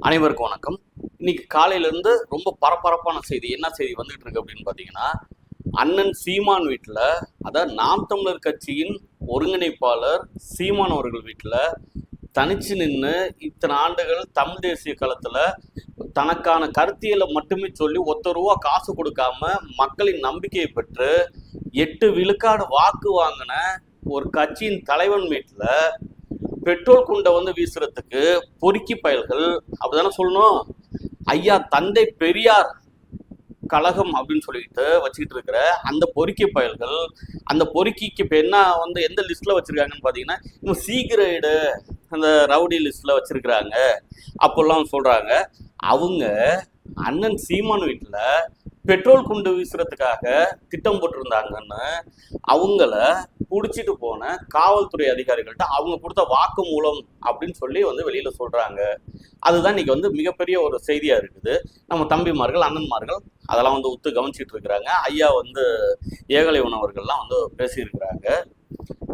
அனைவருக்கும் வணக்கம். இன்னைக்கு காலையிலேருந்து ரொம்ப பரபரப்பான செய்தி என்ன செய்தி வந்துகிட்டு இருக்கு அப்படின்னு பார்த்தீங்கன்னா அண்ணன் சீமான் வீட்டில் அதாவது நாம் தமிழர் கட்சியின் ஒருங்கிணைப்பாளர் சீமான் அவர்கள் வீட்டில் தனிச்சு நின்று இத்தனை ஆண்டுகள் தமிழ் தேசிய களத்தில் தனக்கான கருத்தியலை மட்டுமே சொல்லி ஒத்த ரூபா காசு கொடுக்காம மக்களின் நம்பிக்கையை பெற்று எட்டு விழுக்காடு வாக்கு வாங்கின ஒரு கட்சியின் தலைவன் வீட்டில் பெட்ரோல் குண்டை வந்து வீசுறதுக்கு பொறுக்கி பயல்கள் அப்படிதானே சொல்லணும்? ஐயா தந்தை பெரியார் கழகம் அப்படின்னு சொல்லிட்டு வச்சுக்கிட்டு இருக்கிற அந்த பொறுக்கி பயல்கள் அந்த பொறுக்கிக்கு இப்போ என்ன வந்து எந்த லிஸ்ட்ல வச்சிருக்காங்கன்னு பார்த்தீங்கன்னா இன்னும் சி அந்த ரவுடி லிஸ்ட்ல வச்சிருக்கிறாங்க. அப்போல்லாம் சொல்றாங்க அவங்க அண்ணன் சீமான் வீட்டில் பெட்ரோல் குண்டு வீசுறதுக்காக திட்டம் போட்டிருந்தாங்கன்னு அவங்கள பிடிச்சிட்டு போன காவல்துறை அதிகாரிகள்கிட்ட அவங்க கொடுத்த வாக்கு மூலம் அப்படின்னு சொல்லி வந்து வெளியில சொல்றாங்க. அதுதான் இன்னைக்கு வந்து மிகப்பெரிய ஒரு செய்தியா இருக்குது. நம்ம தம்பிமார்கள் அண்ணன்மார்கள் அதெல்லாம் வந்து ஒத்து கவனிச்சிட்டு இருக்கிறாங்க. ஐயா வந்து ஏகலை உணவர்கள்லாம் வந்து பேசியிருக்கிறாங்க.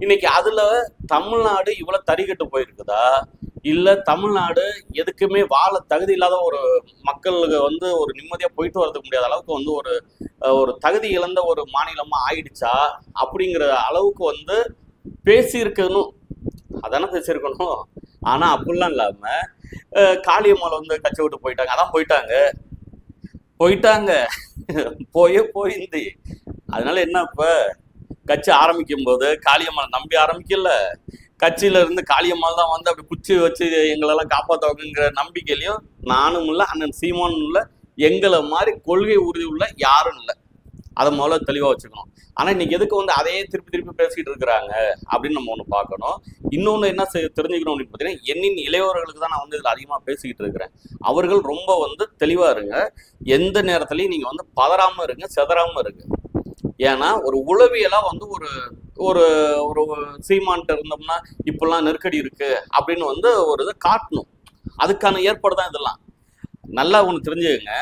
இன்னைக்கு அதுல தமிழ்நாடு இவ்வளவு தறிகட்டு போயிருக்குதா? இல்ல தமிழ்நாடு எதுக்குமே வாழ தகுதி இல்லாத ஒரு மக்களுக்கு வந்து ஒரு நிம்மதியா போயிட்டு வரதுக்கு முடியாத அளவுக்கு வந்து ஒரு ஒரு தகுதி இழந்த ஒரு மாநிலமா ஆயிடுச்சா அப்படிங்கிற அளவுக்கு வந்து பேசியிருக்கணும். அதானே பேசியிருக்கணும். ஆனா அப்படிலாம் இல்லாம அஹ், காளியம்மாள் வந்து கட்சி விட்டு போயிட்டாங்க. அதான் போயிட்டாங்க. போயிட்டாங்க. போயே போயிருந்து அதனால என்ன இப்போ? கட்சி ஆரம்பிக்கும் போது காளியம்மாள் நம்பி ஆரம்பிக்கல. கட்சியில இருந்து காளியம்மாள் தான் வந்து அப்படி குச்சி வச்சு எங்களெல்லாம் காப்பாற்றுவாங்கங்கிற நம்பிக்கையிலையும் நானும் இல்லை அண்ணன் சீமானும் இல்லை எங்களை மாதிரி கொள்கை உறுதி உள்ள யாரும் இல்லை. அதை முதல்ல தெளிவாக வச்சுக்கணும். ஆனால் இன்னைக்கு எதுக்கு வந்து அதையே திருப்பி திருப்பி பேசிட்டு இருக்கிறாங்க அப்படின்னு நம்ம ஒன்று பார்க்கணும். இன்னொன்று என்ன செய்- தெரிஞ்சுக்கணும் அப்படின்னு பார்த்தீங்கன்னா என்னின் இளையவர்களுக்கு தான் நான் வந்து இதில் அதிகமாக பேசிக்கிட்டு இருக்கிறேன். அவர்கள் ரொம்ப வந்து தெளிவாக இருங்க. எந்த நேரத்துலையும் நீங்கள் வந்து பதறாமல் இருங்க செதறாமல் இருங்க. ஏன்னா ஒரு உளவியலாக வந்து ஒரு ஒரு ஒரு சீமான்ட்டு இருந்தோம்னா இப்பெல்லாம் நெருக்கடி இருக்கு அப்படின்னு வந்து ஒரு இதை காட்டணும். அதுக்கான ஏற்பாடு தான் இதெல்லாம். நல்லா ஒன்று தெரிஞ்சுக்கங்க.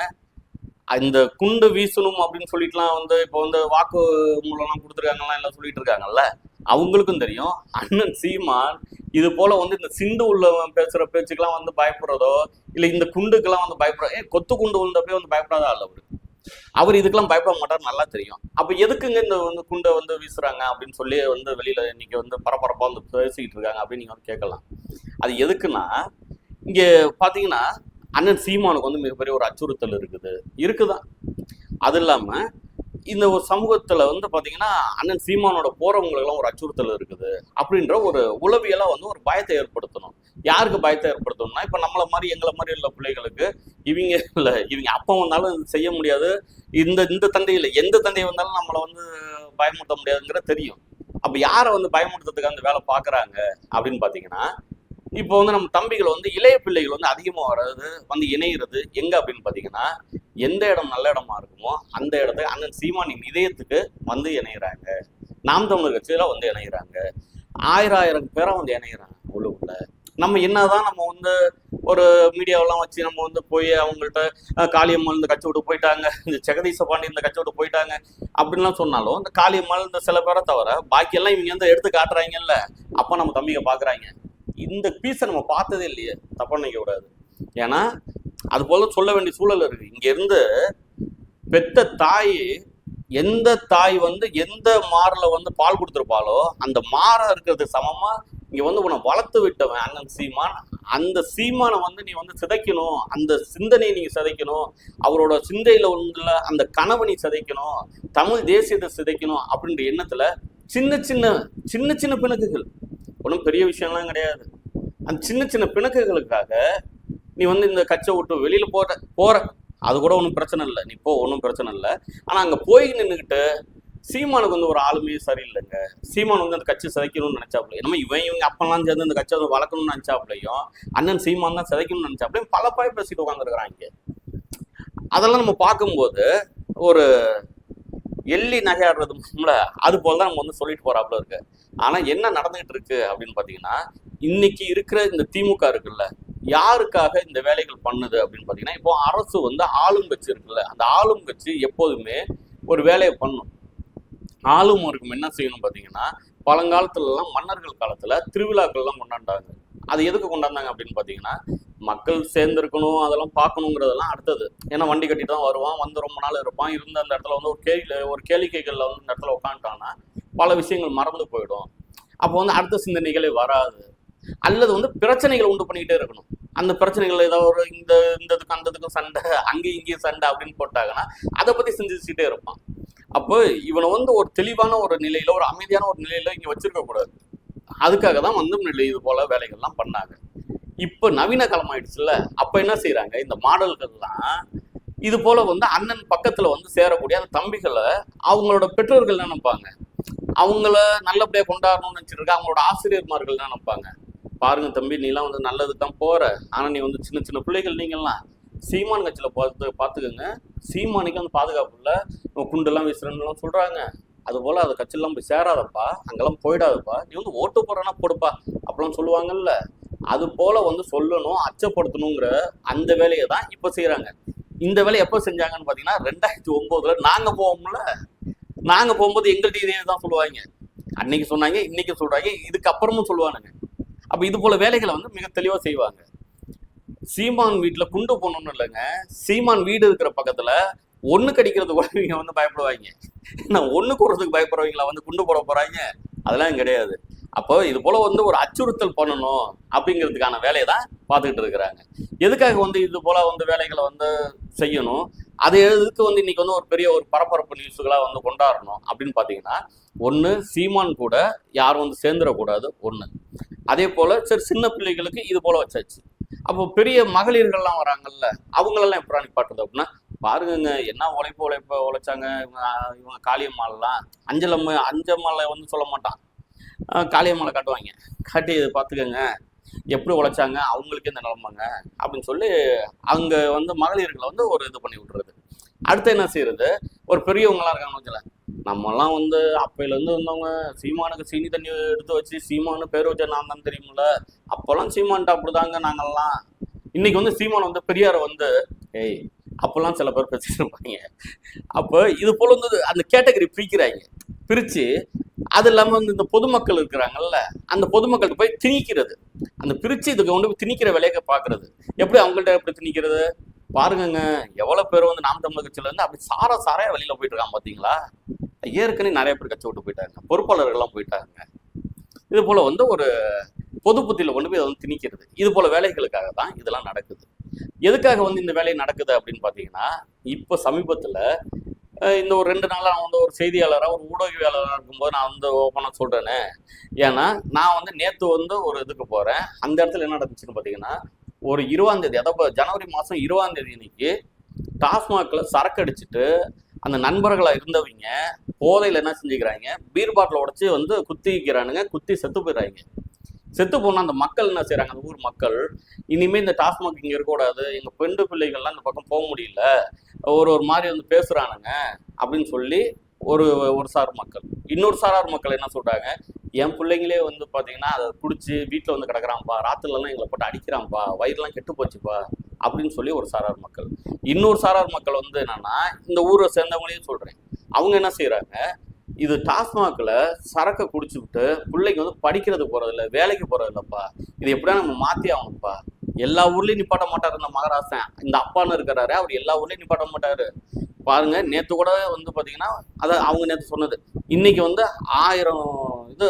இந்த குண்டு வீசணும் அப்படின்னு சொல்லிட்டுலாம் வந்து இப்போ வந்து வாக்கு மூலம்லாம் கொடுத்துருக்காங்கலாம் எல்லாம் சொல்லிட்டு இருக்காங்கல்ல அவங்களுக்கும் தெரியும். அண்ணன் சீமான் இது போல வந்து இந்த சிண்டு உள்ள பேசுற பேச்சுக்கெல்லாம் வந்து பயப்படுறதோ இல்லை இந்த குண்டுக்கெல்லாம் வந்து பயப்படுறோம் ஏன் கொத்து குண்டு உள்ளப்பே வந்து பயப்படாத ஆள் அவரு. அவர் இதுக்கெல்லாம் பயப்பட மாட்டார் நல்லா தெரியும். அப்ப எதுக்குங்க இந்த வந்து குண்டை வந்து வீசுறாங்க அப்படின்னு சொல்லி வந்து வெளியில இன்னைக்கு வந்து பரபரப்பா வந்து பேசிக்கிட்டு இருக்காங்க அப்படின்னு நீங்க வந்து கேட்கலாம். அது எதுக்குன்னா இங்க பாத்தீங்கன்னா அண்ணன் சீமானுக்கு வந்து மிகப்பெரிய ஒரு அச்சுறுத்தல் இருக்குது. இருக்குதான். அது இல்லாம இந்த ஒரு சமூகத்துல வந்து பாத்தீங்கன்னா அண்ணன் சீமானோட போறவங்களுக்கெல்லாம் ஒரு அச்சுறுத்தல் இருக்குது அப்படின்ற ஒரு உளவியலா வந்து ஒரு பயத்தை ஏற்படுத்தணும். யாருக்கு பயத்தை ஏற்படுத்தணும்னா இப்போ நம்மளை மாதிரி எங்களை மாதிரி உள்ள பிள்ளைகளுக்கு இவங்க இல்லை இவங்க அப்பா வந்தாலும் செய்ய முடியாது. இந்த இந்த தந்தை இல்லை எந்த தந்தை வந்தாலும் நம்மளை வந்து பயமுறுத்த முடியாதுங்கிற தெரியும். அப்போ யாரை வந்து பயமுறுத்துறதுக்கு அந்த வேலை பார்க்குறாங்க அப்படின்னு பார்த்தீங்கன்னா இப்போ வந்து நம்ம தம்பிகள் வந்து இளைய பிள்ளைகள் வந்து அதிகமாக வர்றது வந்து இணையிறது எங்கே அப்படின்னு பார்த்தீங்கன்னா எந்த இடம் நல்ல இடமா இருக்குமோ அந்த இடத்துக்கு அண்ணன் சீமானின் இதயத்துக்கு வந்து இணையிறாங்க. நாம் தமிழர் கட்சியில் வந்து இணையிறாங்க. ஆயிரம் ஆயிரம் பேரை வந்து இணையிறாங்க உள்ளுக்குள்ள. நம்ம என்னதான் நம்ம வந்து ஒரு மீடியாவெல்லாம் வச்சு நம்ம வந்து போய் அவங்கள்ட்ட காளியம்மாள் இந்த கட்சி விட்டு போயிட்டாங்க இந்த ஜெகதீச பாண்டி இந்த கச்சோடு விட்டு போயிட்டாங்க அப்படின்லாம் சொன்னாலும் இந்த காளியம்மாள் இந்த சில பேரை தவிர பாக்கியெல்லாம் இவங்க வந்து எடுத்து காட்டுறாங்கல்ல அப்ப நம்ம தம்பிங்க பாக்குறாங்க. இந்த பீஸை நம்ம பார்த்ததே இல்லையே தப்பா நினைக்க கூடாது. ஏன்னா அது போல சொல்ல வேண்டிய சூழல் இருக்கு. இங்க இருந்து பெத்த தாய் எந்த தாய் வந்து எந்த மாரில் வந்து பால் கொடுத்துருப்பாலோ அந்த மாறா இருக்கிறது சமமாக இங்க வந்து உன்னை வளர்த்து விட்டவன் அண்ணன் சீமான். அந்த சீமானை வந்து நீ வந்து சிதைக்கணும். அந்த சிந்தனையை நீங்க சிதைக்கணும். அவரோட சிந்தையில உள்ள அந்த கனவை நீ சிதைக்கணும். தமிழ் தேசியத்தை சிதைக்கணும் அப்படின்ற எண்ணத்துல சின்ன சின்ன சின்ன சின்ன பிணக்குகள். ஒன்றும் பெரிய விஷயம்லாம் கிடையாது. அந்த சின்ன சின்ன பிணக்குகளுக்காக நீ வந்து இந்த கச்சை விட்டு வெளியில போற போற. அது கூட ஒன்றும் பிரச்சனை இல்லை. நீ போ ஒன்றும் பிரச்சனை இல்லை. ஆனால் அங்கே போய் நின்றுக்கிட்டு சீமானுக்கு வந்து ஒரு ஆளுமையே சரியில்லைங்க. சீமான் வந்து அந்த கட்சி சிதைக்கணும்னு நினைச்சாப்ல நம்ம இவன் இவங்க அப்பெல்லாம் சேர்ந்து அந்த கட்சியை வந்து வளர்க்கணும்னு நினைச்சாப்லையும் அண்ணன் சீமான் தான் சிதைக்கணும்னு நினைச்சாப்லையும் பல பாய் பேசிட்டு உட்காந்துருக்குறாங்க அதெல்லாம் நம்ம பார்க்கும்போது ஒரு எள்ளி நகையாடுறதுல அது போல தான் நம்ம வந்து சொல்லிட்டு போறாப்புல இருக்கு. ஆனா என்ன நடந்துகிட்டு இருக்கு அப்படின்னு பாத்தீங்கன்னா இன்னைக்கு இருக்கிற இந்த திமுக இருக்குல்ல யாருக்காக இந்த வேலைகள் பண்ணுது அப்படின்னு பாத்தீங்கன்னா இப்போ அரசு வந்து ஆளும் கட்சி இருக்குல்ல அந்த ஆளும் கட்சி எப்போதுமே ஒரு வேலையை பண்ணும். ஆளும் இருக்கும் என்ன செய்யணும் பார்த்தீங்கன்னா பழங்காலத்துல எல்லாம் மன்னர்கள் காலத்துல திருவிழாக்கள்லாம் கொண்டாண்டாங்க. அது எதுக்கு கொண்டாந்தாங்க அப்படின்னு பார்த்தீங்கன்னா மக்கள் சேர்ந்துருக்கணும் அதெல்லாம் பார்க்கணுங்கிறதெல்லாம் அடுத்தது. ஏன்னா வண்டி கட்டிட்டு தான் வருவான் வந்து ரொம்ப நாள் இருப்பான் இருந்து அந்த இடத்துல வந்து ஒரு கேள்வி ஒரு கேளிக்கைகளில் வந்து இந்த இடத்துல உட்காந்துட்டான்னா பல விஷயங்கள் மறந்து போயிடும். அப்போ வந்து அடுத்த சிந்தனைகளே வராது. அல்லது வந்து பிரச்சனைகளை உண்டு பண்ணிக்கிட்டே இருக்கணும். அந்த பிரச்சனைகள் ஏதாவது ஒரு இந்த இந்த இதுக்கும் அந்த இதுக்கும் சண்டை அங்கேயும் இங்கேயும் சண்டை அப்படின்னு போட்டாங்கன்னா அதை பத்தி சிந்திச்சுக்கிட்டே இருப்பான். அப்போ இவனை வந்து ஒரு தெளிவான ஒரு நிலையில ஒரு அமைதியான ஒரு நிலையில இங்க வச்சிருக்க கூடாது. அதுக்காக தான் வந்து முன்னாடி இது போல வேலைகள்லாம் பண்ணாங்க. இப்போ நவீன காலம் ஆயிடுச்சுல்ல அப்ப என்ன செய்கிறாங்க இந்த மாடல்கள்லாம் இது போல வந்து அண்ணன் பக்கத்துல வந்து சேரக்கூடிய அந்த தம்பிகளை அவங்களோட பெற்றோர்கள் நினைப்பாங்க? அவங்கள நல்லபடியா கொண்டாடணும்னு நினச்சிருக்க அவங்களோட ஆசிரியர்மார்கள் நினைப்பாங்க? பாருங்க தம்பி நீலாம் வந்து நல்லதுக்கு தான் போற. ஆனா நீ வந்து சின்ன சின்ன பிள்ளைகள் நீங்கள்லாம். சீமான் கட்சியில் பார்த்து பார்த்துக்கோங்க. சீமானுக்கு அந்த பாதுகாப்பு இல்லை. குண்டெல்லாம் வீசுறேன்னு சொல்கிறாங்க அதுபோல் அந்த அது கட்சியெல்லாம் போய் சேராதப்பா. அங்கெல்லாம் போயிடாதப்பா. நீ வந்து ஓட்டு போடுறனா போடுப்பா. அப்படிலாம் சொல்லுவாங்கல்ல. அது போல வந்து சொல்லணும் அச்சப்படுத்தணுங்கிற அந்த வேலையை தான் இப்போ செய்கிறாங்க இந்த வேலை எப்போ செஞ்சாங்கன்னு பார்த்தீங்கன்னா ரெண்டாயிரத்தி ஒம்போதுல நாங்கள் போவோம்ல. நாங்கள் போகும்போது எங்கள்கிட்ட இதே தான் சொல்லுவாங்க. அன்னைக்கு சொன்னாங்க இன்னைக்கு சொல்கிறாங்க இதுக்கப்புறமும் சொல்லுவானுங்க. அப்போ இது போல வேலைகளை வந்து மிக தெளிவாக செய்வாங்க. சீமான் வீட்டுல குண்டு போகணும்னு இல்லைங்க. சீமான் வீடு இருக்கிற பக்கத்துல ஒண்ணு கடிக்கிறது கூட இவங்க வந்து பயப்படுவாங்க. நான் ஒண்ணு கூடுறதுக்கு பயப்படுறவங்களா வந்து குண்டு போட போறாங்க? அதெல்லாம் கிடையாது. அப்போ இது போல வந்து ஒரு அச்சுறுத்தல் பண்ணணும் அப்படிங்கிறதுக்கான வேலையை தான் பார்த்துக்கிட்டு இருக்கிறாங்க. எதுக்காக வந்து இது போல வந்து வேலைகளை வந்து செய்யணும்? அது எதுக்கு வந்து இன்னைக்கு வந்து ஒரு பெரிய ஒரு பரபரப்பு நியூஸுகளா வந்து கொண்டாடணும் அப்படின்னு பாத்தீங்கன்னா ஒண்ணு சீமான் கூட யாரும் வந்து சேர்ந்துடக்கூடாது. ஒண்ணு. அதே போல சரி சின்ன பிள்ளைகளுக்கு இது போல வச்சாச்சு. அப்போ பெரிய மகளிர்கள்லாம் வராங்கல்ல அவங்களெல்லாம் எப்படி நிப்பாட்டுது அப்படின்னா பாருங்கங்க என்ன உழைப்பு உழைப்ப உழைச்சாங்க இவங்க இவங்க காளியம்மாலாம் அஞ்சலம்ம அஞ்சம்மாளை வந்து சொல்ல மாட்டான். ஆஹ் காளியம்மாளை காட்டுவாங்க. காட்டி இதை பார்த்துக்கோங்க எப்படி உழைச்சாங்க அவங்களுக்கு இந்த நிலமாங்க அப்படின்னு சொல்லி அங்கே வந்து மகளிர்களை வந்து ஒரு இது பண்ணி விட்டுறது. அடுத்து என்ன செய்யறது? ஒரு பெரியவங்களாம் இருக்காங்க வச்சுல நம்மலாம் வந்து அப்பையில இருந்து இருந்தவங்க சீமானுக்கு சீனி தண்ணி எடுத்து வச்சு சீமானு பேர் வச்ச நான் தான் தெரியுமில்ல அப்போல்லாம் சீமான்ட்டு அப்படிதாங்க நாங்கெல்லாம் இன்னைக்கு வந்து சீமான் வந்து பெரியார் வந்து ஏய் அப்பெல்லாம் சில பேர் பேசியிருப்பாங்க அப்போ இது போல வந்து அந்த கேட்டகரி பிரிக்கிறாங்க. பிரிச்சு அது இல்லாம வந்து இந்த பொதுமக்கள் இருக்கிறாங்கல்ல அந்த பொதுமக்கள்கிட்ட போய் திணிக்கிறது. அந்த பிரிச்சு இதுக்கு கொண்டு போய் திணிக்கிற வேலையை பார்க்கறது. எப்படி அவங்கள்ட்ட எப்படி திணிக்கிறது? பாருங்கங்க எவ்வளவு பேர் வந்து நாம் தமிழர் கட்சியிலேருந்து அப்படி சார சாராய வெளியில போயிட்டு இருக்காங்க பாத்தீங்களா? ஏற்கனவே நிறைய பேர் கட்சி விட்டு போயிட்டாங்க. பொறுப்பாளர்கள்லாம் போயிட்டாங்க. இது போல வந்து ஒரு பொது புத்தியில் கொண்டு போய் அதை வந்து திணிக்கிறது. இது போல வேலைகளுக்காக தான் இதெல்லாம் நடக்குது. எதுக்காக வந்து இந்த வேலை நடக்குது அப்படின்னு பார்த்தீங்கன்னா இப்போ சமீபத்தில் இந்த ஒரு ரெண்டு நாளாக நான் வந்து ஒரு செய்தியாளராக ஒரு ஊடகவியாளராக இருக்கும்போது நான் வந்து ஓப்பனாக சொல்கிறேனே ஏன்னா நான் வந்து நேற்று வந்து ஒரு இதுக்கு போகிறேன் அந்த இடத்துல என்ன நடந்துச்சுன்னு பார்த்தீங்கன்னா ஒரு இருபதாந்தேதி அதாவது ஜனவரி மாதம் இருபதாந்தேதி இன்னைக்கு டாஸ்மாகில் சரக்கு அடிச்சுட்டு அந்த நண்பர்களாக இருந்தவங்க போதையில் என்ன செஞ்சுக்கிறாங்க? பீர் பாட்டில் உடச்சி வந்து குத்திக்கிறானுங்க குத்தி செத்து போயிடுறாங்க. செத்து போனால் அந்த மக்கள் என்ன செய்கிறாங்க அந்த ஊர் மக்கள் இனிமேல் இந்த டாஸ்மாக் இங்கே இருக்கக்கூடாது எங்கள் பெண்டு பிள்ளைகள்லாம் இந்த பக்கம் போக முடியல ஒரு ஒரு மாதிரி வந்து பேசுகிறானுங்க அப்படின்னு சொல்லி ஒரு ஒரு சார் மக்கள். இன்னொரு சாரார் மக்கள் என்ன சொல்கிறாங்க என் பிள்ளைங்களே வந்து பார்த்தீங்கன்னா அதை குடிச்சு வீட்டில் வந்து கிடக்குறான்ப்பா ராத்திரிலலாம் எங்களை போட்டு அடிக்கிறான்ப்பா வயிறுலாம் கெட்டு போச்சுப்பா அப்படின்னு சொல்லி ஒரு சாரார் மக்கள். இன்னொரு சாரார் மக்கள் வந்து என்னன்னா இந்த ஊரை சேர்ந்தவங்களையும் சொல்றேன். அவங்க என்ன செய்கிறாங்க இது டாஸ்மாக்ல சரக்கை குடிச்சுவிட்டு பிள்ளைங்க வந்து படிக்கிறது போகிறதில்ல வேலைக்கு போறது இது எப்படியா நம்ம மாத்தி ஆகணும்ப்பா. எல்லா ஊர்லயும் நிப்பாட்ட மாட்டார் இந்த மகராசன். இந்த அப்பான்னு இருக்கிறாரு அவர் எல்லா ஊர்லயும் நிப்பாட்ட மாட்டாரு. பாருங்க நேத்து கூட வந்து பாத்தீங்கன்னா அதை அவங்க நேத்து சொன்னது. இன்னைக்கு வந்து ஆயிரம் இது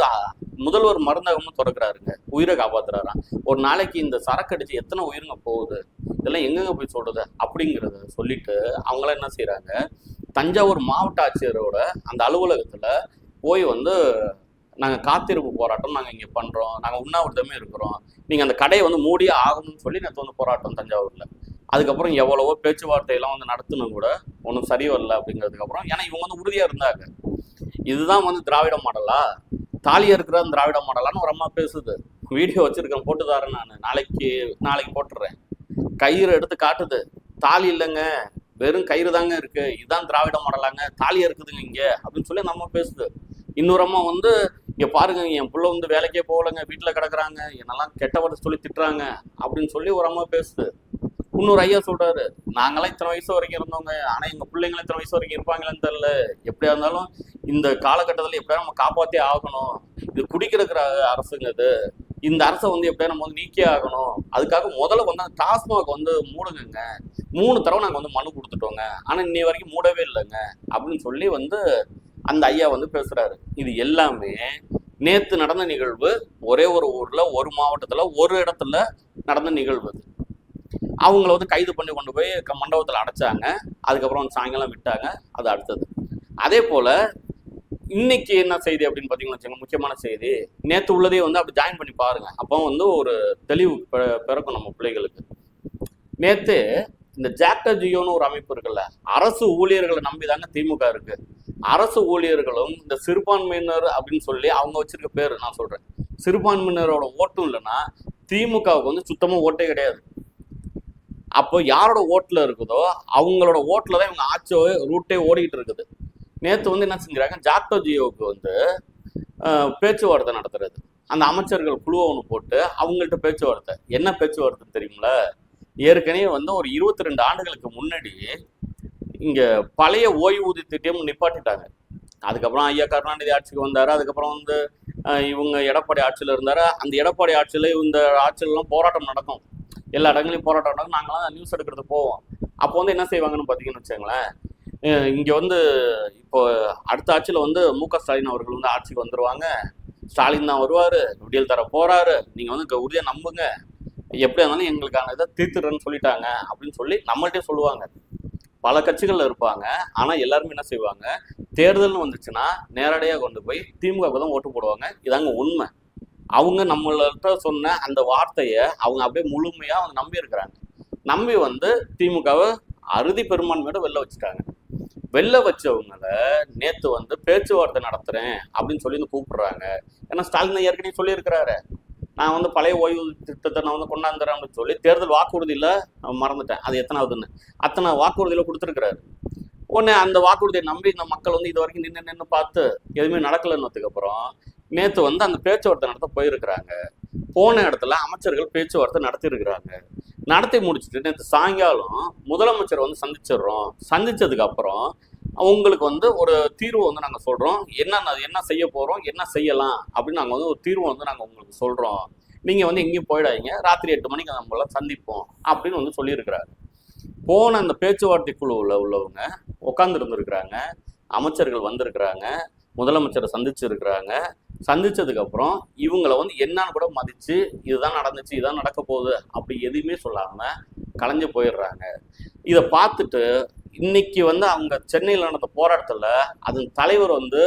முதல்வர் மருந்தகமும் திறக்கிறாருங்க. உயிரை காப்பாத்துறாராம். ஒரு நாளைக்கு இந்த சரக்கு அடிச்சு எத்தனை உயிருங்க போகுது? இதெல்லாம் எங்கெங்க போய் சொல்றது? அப்படிங்கிறத சொல்லிட்டு அவங்களாம் என்ன செய்கிறாங்க தஞ்சாவூர் மாவட்ட ஆட்சியரோட அந்த அலுவலகத்துல போய் வந்து நாங்க காத்திருப்பு போராட்டம் நாங்க இங்க பண்றோம். நாங்க உண்ணாவிரதமே இருக்கிறோம். நீங்க அந்த கடையை வந்து மூடியே ஆகணும்னு சொல்லி நேற்று வந்து போராட்டம் தஞ்சாவூர்ல. அதுக்கப்புறம் எவ்வளவோ பேச்சுவார்த்தை எல்லாம் வந்து நடத்தணும் கூட ஒன்றும் சரி வரல அப்படிங்கிறதுக்கு அப்புறம் ஏன்னா இவங்க வந்து உறுதியா இருந்தாங்க. இதுதான் வந்து திராவிட மாடலா? தாலியா இருக்கிற திராவிட மாடலான்னு ஒரு அம்மா பேசுது. வீடியோ வச்சிருக்கேன் போட்டு நான். நாளைக்கு நாளைக்கு போட்டுறேன். கயிறு எடுத்து காட்டுது. தாலி இல்லைங்க. வெறும் கயிறு தாங்க இருக்கு. இதுதான் திராவிட மாடலாங்க. தாலியா இருக்குதுங்க இங்க அப்படின்னு சொல்லி நம்ம பேசுது. இன்னொரு அம்மா வந்து இங்க பாருங்க என் புள்ள வந்து வேலைக்கே போகலங்க. வீட்டுல கிடக்குறாங்க. என்னெல்லாம் கெட்ட வார்த்தை சொல்லி திட்டுறாங்க. அப்படின்னு சொல்லி ஒரு அம்மா பேசுது. இன்னொரு ஐயா சொல்றாரு நாங்களாம் இத்தனை வயசு வரைக்கும் இருந்தவங்க ஆனா எங்க பிள்ளைங்களும் இத்தனை வயசு வரைக்கும் இருப்பாங்களேன்னு தெரியல. எப்படியா இருந்தாலும் இந்த காலகட்டத்தில் எப்படியா நம்ம காப்பாத்தே ஆகணும். இது குடிக்கிறக்கிற அரசுங்க இது. இந்த அரசை வந்து எப்படியா நம்ம வந்து நீக்கே ஆகணும். அதுக்காக முதல்ல வந்து அந்த டாஸ்மாக் வந்து மூடுங்க மூணு தடவை நாங்கள் வந்து மனு கொடுத்துட்டோங்க. ஆனால் இன்னை வரைக்கும் மூடவே இல்லைங்க. அப்படின்னு சொல்லி வந்து அந்த ஐயா வந்து பேசுறாரு. இது எல்லாமே நேத்து நடந்த நிகழ்வு. ஒரே ஒரு ஊர்ல ஒரு மாவட்டத்துல ஒரு இடத்துல நடந்த நிகழ்வு அது. அவங்கள வந்து கைது பண்ணி கொண்டு போய் க- அடைச்சாங்க. அதுக்கப்புறம் வந்து சாயங்காலம் விட்டாங்க. அது அடுத்தது. அதே போல இன்னைக்கு என்ன செய்தி அப்படின்னு பார்த்தீங்கன்னு வச்சுக்கோங்க, முக்கியமான செய்தி. நேத்து உள்ளதே வந்து அப்படி ஜாயின் பண்ணி பாருங்க. அப்போ வந்து ஒரு தெளிவு பிறக்கும் நம்ம பிள்ளைகளுக்கு. நேத்து இந்த ஜாக்டர் ஜியோன்னு ஒரு அமைப்பு இருக்குல்ல அரசு ஊழியர்களை நம்பி தாங்க திமுக இருக்கு. அரசு ஊழியர்களும் இந்த சிறுபான்மையினர் அப்படின்னு சொல்லி அவங்க வச்சிருக்க பேர் நான் சொல்றேன். சிறுபான்மையினரோட ஓட்டும் இல்லைன்னா திமுகவுக்கு வந்து சுத்தமா ஓட்டே கிடையாது. அப்போ யாரோட ஓட்டுல இருக்குதோ அவங்களோட ஓட்டுல தான் இவங்க ஆட்சி ரூட்டே ஓடிக்கிட்டு இருக்குது. நேற்று வந்து என்ன செஞ்சுறாங்க ஜாக்டோ ஜியோவுக்கு வந்து பேச்சுவார்த்தை நடத்துறது. அந்த அமைச்சர்கள் குழுவை ஒன்று போட்டு அவங்கள்ட்ட பேச்சுவார்த்தை. என்ன பேச்சுவார்த்தை தெரியுங்களா ஏற்கனவே வந்து ஒரு இருபத்தி ரெண்டு ஆண்டுகளுக்கு முன்னாடி இங்கே பழைய ஓய்வூதிய திட்டம் நிப்பாட்டிட்டாங்க. அதுக்கப்புறம் ஐயா கருணாநிதி ஆட்சிக்கு வந்தார் அதுக்கப்புறம் வந்து இவங்க எடப்பாடி ஆட்சியில் இருந்தார். அந்த எடப்பாடி ஆட்சியில் இந்த ஆட்சியிலலாம் போராட்டம் நடக்கும். எல்லா இடங்களையும் போராட்டம் நடக்கும். நாங்களாம் நியூஸ் எடுக்கிறதுக்கு போவோம். அப்போ வந்து என்ன செய்வாங்கன்னு பார்த்தீங்கன்னு வச்சுங்களேன் இங்கே வந்து இப்போ அடுத்த ஆட்சியில் வந்து மு க ஸ்டாலின் அவர்கள் வந்து ஆட்சிக்கு வந்துடுவாங்க ஸ்டாலின் தான் வருவார் விடியல் தர போகிறாரு நீங்கள் வந்து உறுதியாக நம்புங்க. எப்படியா இருந்தாலும் எங்களுக்கான இதை தீர்த்துடுறேன்னு சொல்லிட்டாங்க அப்படின்னு சொல்லி நம்மள்கிட்டயே சொல்லுவாங்க. பல கட்சிகளில் இருப்பாங்க. ஆனால் எல்லாருமே என்ன செய்வாங்க? தேர்தல்னு வந்துச்சுன்னா நேரடியாக கொண்டு போய் திமுகவுக்கு தான் ஓட்டு போடுவாங்க. இதாங்க உண்மை. அவங்க நம்மள்கிட்ட சொன்ன அந்த வார்த்தையை அவங்க அப்படியே முழுமையாக அவங்க நம்பி இருக்கிறாங்க நம்பி வந்து திமுகவை அறுதி பெரும்பான்மையோட வெளில வச்சுட்டாங்க. வெளில வச்சவங்கள நேத்து வந்து பேச்சுவார்த்தை நடத்துறேன் அப்படின்னு சொல்லி வந்து கூப்பிடுறாங்க. ஏன்னா ஸ்டாலின் ஏற்கனவே சொல்லியிருக்கிறாரு. நான் வந்து பழைய ஓய்வு திட்டத்தை நான் வந்து கொண்டாந்துறேன் அப்படின்னு சொல்லி தேர்தல் வாக்குறுதியில மறந்துட்டேன். அது எத்தனாவதுன்னு. அத்தனை வாக்குறுதியில கொடுத்துருக்கிறாரு. உடனே அந்த வாக்குறுதியை நம்பி இந்த மக்கள் வந்து இது வரைக்கும் நின்று நின்று பார்த்து எதுவுமே நடக்கலைன்னதுக்கு அப்புறம் நேத்து வந்து அந்த பேச்சுவார்த்தை நடத்த போயிருக்கிறாங்க. போன இடத்துல அமைச்சர்கள் பேச்சுவார்த்தை நடத்தியிருக்கிறாங்க. நடத்தி முடிச்சுட்டு நேற்று சாயங்காலம் முதலமைச்சர் வந்து சந்திச்சிடுறோம். சந்திச்சதுக்கு அப்புறம் உங்களுக்கு வந்து ஒரு தீர்வு வந்து நாங்கள் சொல்கிறோம் என்ன என்ன செய்ய போகிறோம் என்ன செய்யலாம் அப்படின்னு நாங்கள் வந்து ஒரு தீர்வு வந்து நாங்கள் உங்களுக்கு சொல்கிறோம் நீங்கள் வந்து எங்கேயும் போயிடாதீங்க. ராத்திரி எட்டு மணிக்கு நம்மள சந்திப்போம் அப்படின்னு வந்து சொல்லியிருக்கிறாரு. போன அந்த பேச்சுவார்த்தை குழுவில் உள்ளவங்க உட்காந்துருந்துருக்குறாங்க அமைச்சர்கள் வந்திருக்கிறாங்க. முதலமைச்சரை சந்திச்சிருக்கிறாங்க. சந்திச்சதுக்கு அப்புறம் இவங்களை வந்து என்னன்னு கூட மதிச்சு இதுதான் நடந்துச்சு இதுதான் நடக்க போகுது அப்படி எதுவுமே சொல்லாம கலைஞ்சு போயிடுறாங்க. இதை பார்த்துட்டு இன்னைக்கு வந்து அவங்க சென்னையில் நடந்த போராட்டத்தில் அதன் தலைவர் வந்து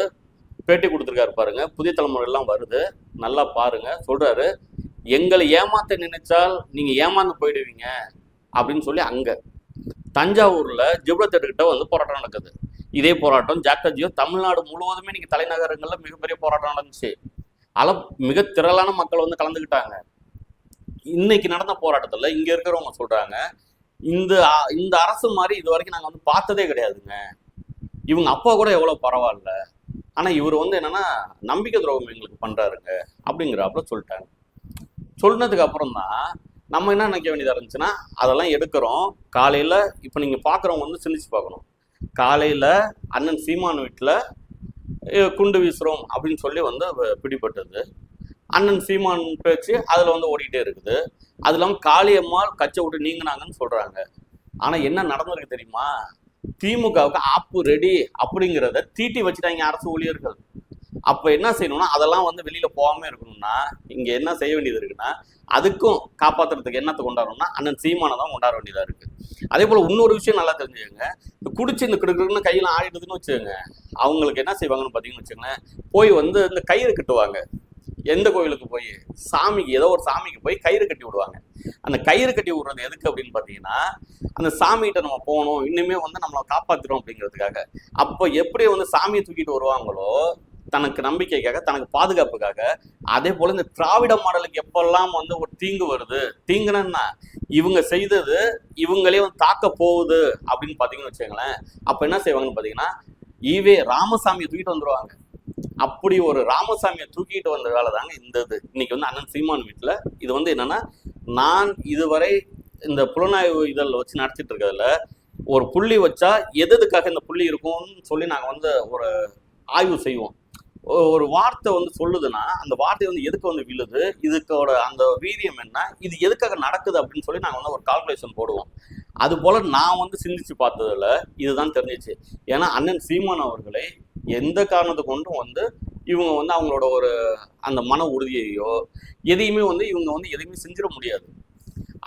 பேட்டி கொடுத்துருக்காரு பாருங்க. புதிய தலைமுறை எல்லாம் வருது. நல்லா பாருங்க. சொல்றாரு எங்களை ஏமாத்த நினைச்சால் நீங்க ஏமாந்து போயிடுவீங்க அப்படின்னு சொல்லி அங்க தஞ்சாவூர்ல ஜிப்ரத்தேட்டு கிட்ட வந்து போராட்டம் நடக்குது. இதே போராட்டம். ஜாக்டஜியோ தமிழ்நாடு முழுவதுமே நீங்க தலைநகரங்களில் மிகப்பெரிய போராட்டம் நடந்துச்சு. அள மிக திரளான மக்கள் வந்து கலந்துக்கிட்டாங்க இன்னைக்கு நடந்த போராட்டத்தில் இங்க இருக்கிறவங்க சொல்றாங்க இந்த இந்த அரசு மாதிரி இது வரைக்கும் நாங்கள் வந்து பார்த்ததே கிடையாதுங்க. இவங்க அப்பா கூட எவ்வளோ பரவாயில்ல. ஆனால் இவர் வந்து என்னன்னா நம்பிக்கை துரோகம் எங்களுக்கு பண்ணுறாருங்க அப்படிங்கிறாப்புல சொல்லிட்டாங்க. சொன்னதுக்கு அப்புறம் தான் நம்ம என்ன நினைக்க வேண்டியதாக இருந்துச்சுன்னா அதெல்லாம் எடுக்கிறோம். காலையில் இப்போ நீங்கள் பார்க்குறவங்க வந்து சிந்திச்சு பார்க்கணும். காலையில் அண்ணன் சீமான் வீட்டில் குண்டு வீசுகிறோம் அப்படின்னு சொல்லி வந்து பிடிபட்டது. அண்ணன் சீமான் பேச்சு அதில் வந்து ஓடிக்கிட்டே இருக்குது. அது இல்லாமல் காளியம்மாள் கச்சை விட்டு நீங்கினாங்கன்னு சொல்கிறாங்க ஆனால் என்ன நடந்திருக்கு தெரியுமா? திமுகவுக்கு ஆப்பு ரெடி அப்படிங்கிறத தீட்டி வச்சுட்டாங்க அரசு ஊழியர்கள். அப்போ என்ன செய்யணும்னா அதெல்லாம் வந்து வெளியில் போகாமல் இருக்கணும்னா இங்கே என்ன செய்ய வேண்டியது இருக்குன்னா அதுக்கும் காப்பாத்துறதுக்கு என்னத்தை கொண்டாடணும்னா அண்ணன் சீமானை தான் கொண்டாட வேண்டியதாக இருக்கு. அதே போல இன்னொரு விஷயம் நல்லா தெரிஞ்சுக்கோங்க. இந்த குடிச்சு இந்த கிடுக்குன்னு கையில ஆடிடுதுன்னு வச்சுக்கோங்க. அவங்களுக்கு என்ன செய்வாங்கன்னு பார்த்தீங்கன்னு வச்சுக்கோங்களேன் போய் வந்து இந்த கயிறு கட்டுவாங்க. எந்த கோயிலுக்கு போய் சாமிக்கு ஏதோ ஒரு சாமிக்கு போய் கயிறு கட்டி விடுவாங்க. அந்த கயிறு கட்டி விடுறது எதுக்கு அப்படின்னு பார்த்தீங்கன்னா அந்த சாமிகிட்ட நம்ம போகணும் இன்னுமே வந்து நம்மளை காப்பாத்துறோம் அப்படிங்கிறதுக்காக. அப்போ எப்படி வந்து சாமியை தூக்கிட்டு வருவாங்களோ தனக்கு நம்பிக்கைக்காக தனக்கு பாதுகாப்புக்காக அதே போல இந்த திராவிட மாடலுக்கு எப்பெல்லாம் வந்து ஒரு தீங்கு வருது தீங்குனா இவங்க செய்தது இவங்களே வந்து தாக்க போகுது அப்படின்னு பார்த்தீங்கன்னு வச்சுக்கோங்களேன். அப்போ என்ன செய்வாங்கன்னு பார்த்தீங்கன்னா ஈவே ராமசாமியை தூக்கிட்டு வந்துருவாங்க. அப்படி ஒரு ராமசாமியை தூக்கிட்டு வந்த வேலை தாங்க இந்த இது. இன்னைக்கு வந்து அண்ணன் சீமான் வீட்டில் இது வந்து என்னன்னா நான் இதுவரை இந்த புலனாய்வு இதழில் வச்சு நடத்திட்டு இருக்கிறதுல ஒரு புள்ளி வச்சா எதுக்காக இந்த புள்ளி இருக்கும்னு சொல்லி நாங்கள் வந்து ஒரு ஆய்வு செய்வோம். ஒரு வார்த்தை வந்து சொல்லுதுன்னா அந்த வார்த்தை வந்து எதுக்கு வந்து விழுது? இதுக்கோட அந்த வீரியம் என்ன? இது எதுக்காக நடக்குது அப்படின்னு சொல்லி நாங்கள் வந்து ஒரு கால்குலேஷன் போடுவோம். அது போல நான் வந்து சிந்திச்சு பார்த்ததுல இதுதான் தெரிஞ்சிச்சு. ஏன்னா அண்ணன் சீமான் அவர்களை எந்த காரணத்தை கொண்டும் வந்து இவங்க வந்து அவங்களோட ஒரு அந்த மன உறுதியையோ எதையுமே வந்து இவங்க வந்து எதையுமே செஞ்சிட முடியாது.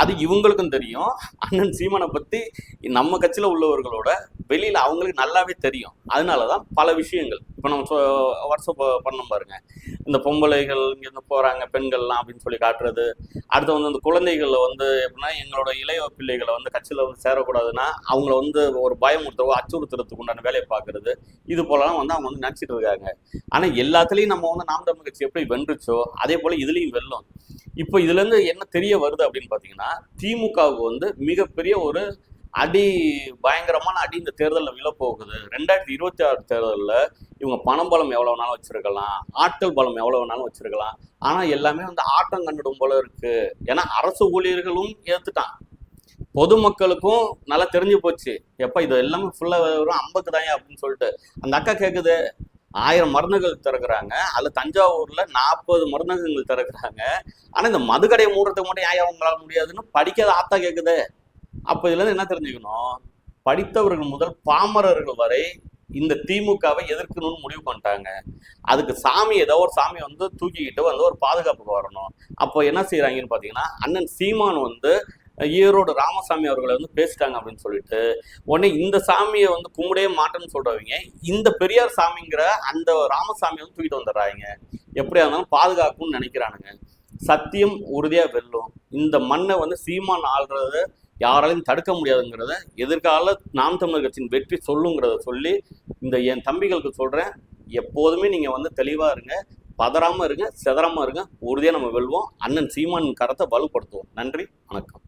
அது இவங்களுக்கும் தெரியும். அண்ணன் சீமானை பத்தி நம்ம கட்சியில உள்ளவர்களோட வெளியில அவங்களுக்கு நல்லாவே தெரியும். அதனாலதான் பல விஷயங்கள். இப்போ நம்ம சொ- வாட்ஸ்அப் பண்ணோம் பாருங்க. இந்த பொம்பளைகள் இங்கேருந்து போறாங்க பெண்கள்லாம் அப்படின்னு சொல்லி காட்டுறது. அடுத்து வந்து இந்த குழந்தைகளை வந்து எப்படின்னா எங்களோட இளைய பிள்ளைகளை வந்து கட்சியில வந்து சேரக்கூடாதுன்னா அவங்கள வந்து ஒரு பயமுறுத்தவோ அச்சுறுத்துறதுக்கு உண்டான வேலையை பார்க்குறது. இது போலலாம் வந்து அவங்க வந்து நினைச்சிட்டு இருக்காங்க. ஆனா எல்லாத்துலயும் நம்ம வந்து நாம் தமிழ் கட்சி எப்படி வென்றுச்சோ அதே போல இதுலயும் வெல்லும். இப்போ இதுல இருந்து என்ன தெரிய வருது அப்படின்னு பாத்தீங்கன்னா திமுகவுக்கு வந்து மிகப்பெரிய ஒரு அடி பயங்கரமான அடி இந்த தேர்தலில் விழப்போகுது ரெண்டாயிரத்தி இருபத்தி ஆறு தேர்தலில் இவங்க பணம் பலம் எவ்வளோ வேணாலும் வச்சிருக்கலாம் ஆட்கள் பலம் எவ்வளோ வேணாலும் வச்சுருக்கலாம். ஆனால் எல்லாமே வந்து ஆட்டம் கண்டுடும் போல இருக்கு. ஏன்னா அரசு ஊழியர்களும் ஏற்றுட்டான் பொதுமக்களுக்கும் நல்லா தெரிஞ்சு போச்சு. எப்போ இது எல்லாமே ஃபுல்லாக வெறும் அம்புக்கு தாயா அப்படின்னு சொல்லிட்டு. அந்த அக்கா கேட்குது ஆயிரம் மருந்துகள் திறக்கிறாங்க. அதில் தஞ்சாவூரில் நாற்பது மருந்தகங்கள் திறக்கிறாங்க. ஆனால் இந்த மதுக்கடையை மூடுறதுக்கு மட்டும் ஏன் அவங்களால முடியாதுன்னு படிக்காத ஆத்தா கேட்குது அப்போ இதுலேருந்து என்ன தெரிஞ்சுக்கணும்? படித்தவர்கள் முதல் பாமரர்கள் வரை இந்த திமுகவை எதிர்க்கணும்னு முடிவு பண்ணிட்டாங்க. அதுக்கு சாமி ஏதோ ஒரு சாமி வந்து தூக்கிக்கிட்டு வந்து ஒரு பாதுகாப்புக்கு வரணும். அப்போ என்ன செய்யறாங்கன்னு பார்த்தீங்கன்னா அண்ணன் சீமான் வந்து ஈரோடு ராமசாமி அவர்களை வந்து பேசிட்டாங்க அப்படின்னு சொல்லிட்டு உடனே இந்த சாமியை வந்து கும்பிடவே மாட்டேன்னு சொல்றவங்க இந்த பெரியார் சாமிங்கிற அந்த ராமசாமியை வந்து தூக்கிட்டு வந்துடுறாங்க. எப்படியா இருந்தாலும் பாதுகாக்கும்னு நினைக்கிறானுங்க. சத்தியம் உறுதியா வெல்லும். இந்த மண்ணை வந்து சீமான் ஆள்றத யாராலையும் தடுக்க முடியாதுங்கிறத எதிர்கால நாம் தமிழர் கட்சியின் வெற்றி சொல்லுங்கிறத சொல்லி இந்த என் தம்பிகளுக்கு சொல்றேன். எப்போதுமே நீங்க வந்து தெளிவா இருங்க பதறாம இருங்க செதறாம இருங்க. உறுதியா நம்ம வெல்வோம். அண்ணன் சீமான் கரத்தை வலுப்படுத்துவோம். நன்றி வணக்கம்.